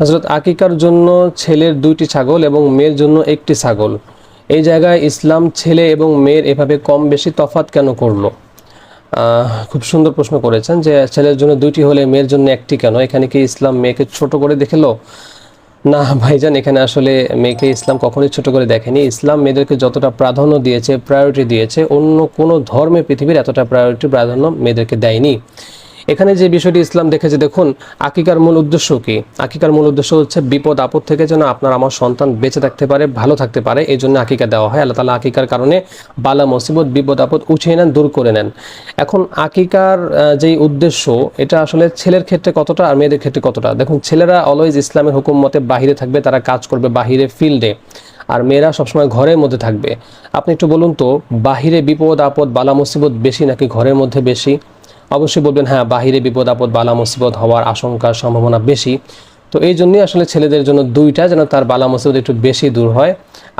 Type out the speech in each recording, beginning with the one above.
হজরত আকিকার জন্য ছেলের দুইটি ছাগল এবং মেয়ের জন্য একটি ছাগল। এই জায়গায় ইসলাম ছেলে এবং মেয়ের এভাবে কম বেশি তফাত কেন করল? খুব সুন্দর প্রশ্ন করেছেন যে ছেলের জন্য দুইটি হলে মেয়ের জন্য একটি কেন? এখানে কি ইসলাম মেয়েকে ছোট করে দেখেলো? না, ভাইজান, এখানে আসলে মেয়েকে ইসলাম কখনোই ছোট করে দেখেনি। ইসলাম মেয়েদেরকে যতটা প্রাধান্য দিয়েছে প্রায়োরিটি দিয়েছে, অন্য কোনো ধর্মে পৃথিবীর এতটা প্রায়োরিটি প্রাধান্য মেয়েদেরকে দেয়নি। এখানে যে বিষয়টি ইসলাম দেখেছে, দেখুন, আকিকার মূল উদ্দেশ্য কি? আকিকার মূল উদ্দেশ্য হচ্ছে বিপদ, আপদ থেকে যেন আপনার আমার সন্তান বেঁচে থাকতে পারে, ভালো থাকতে পারে, এই জন্য আকিকা দেওয়া হয়। আল্লাহ তালা আকিকার কারণে বালা, মুসিবত, বিপদ, আপদ উঠিয়ে নেন, দূর করে নেন। এখন আকিকার যেই উদ্দেশ্য, এটা আসলে ছেলের ক্ষেত্রে কতটা আর মেয়েদের ক্ষেত্রে কতটা? দেখুন, ছেলেরা অলওয়েজ ইসলামের হুকুম মতে বাহিরে থাকবে, তারা কাজ করবে বাহিরে ফিল্ডে আর মেয়েরা সবসময় ঘরের মধ্যে থাকবে। আপনি একটু বলুন তো, বাহিরে বিপদ, আপদ, বালা, মুসিবত বেশি নাকি ঘরের মধ্যে বেশি? অবশ্যই বলবেন হ্যাঁ বাহিরে বিপদ, আপদ, বালা, মুসিবত হওয়ার আশঙ্কার সম্ভাবনা বেশি। তো এই জন্যই আসলে ছেলেদের জন্য দুইটা যেন তার বালা, মুসিবত একটু বেশি দূর হয়।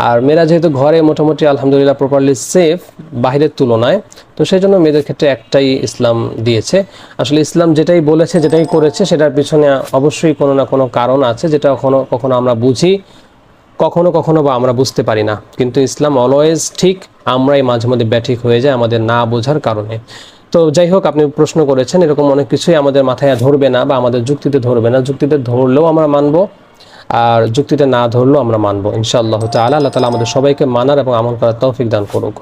আর মেয়েরা যেহেতু ঘরে মোটামুটি আলহামদুলিল্লাহ প্রপারলি সেফ বাহিরের তুলনায়, তো সেই জন্য মেয়েদের ক্ষেত্রে একটাই ইসলাম দিয়েছে। আসলে ইসলাম যেটাই বলেছে, যেটাই করেছে, সেটার পিছনে অবশ্যই কোনো না কোনো কারণ আছে, যেটা কখনো কখনো আমরা বুঝি, কখনো কখনো বা আমরা বুঝতে পারি না। কিন্তু ইসলাম অলওয়েজ ঠিক, আমরাই মাঝে মধ্যে ব্যাঠিক হয়ে যায় আমাদের না বোঝার কারণে। তো যাই হোক, আপনি প্রশ্ন করেছেন, এরকম অনেক কিছুই আমাদের মাথায় ধরবে না বা আমাদের যুক্তিতে ধরবে না। যুক্তিতে ধরলেও আমরা মানবো, আর যুক্তিতে না ধরলেও আমরা মানবো। ইনশাআল্লাহ তালা আল্লাহ তালা আমাদের সবাইকে মানার এবং আমল করার তৌফিক দান করুক।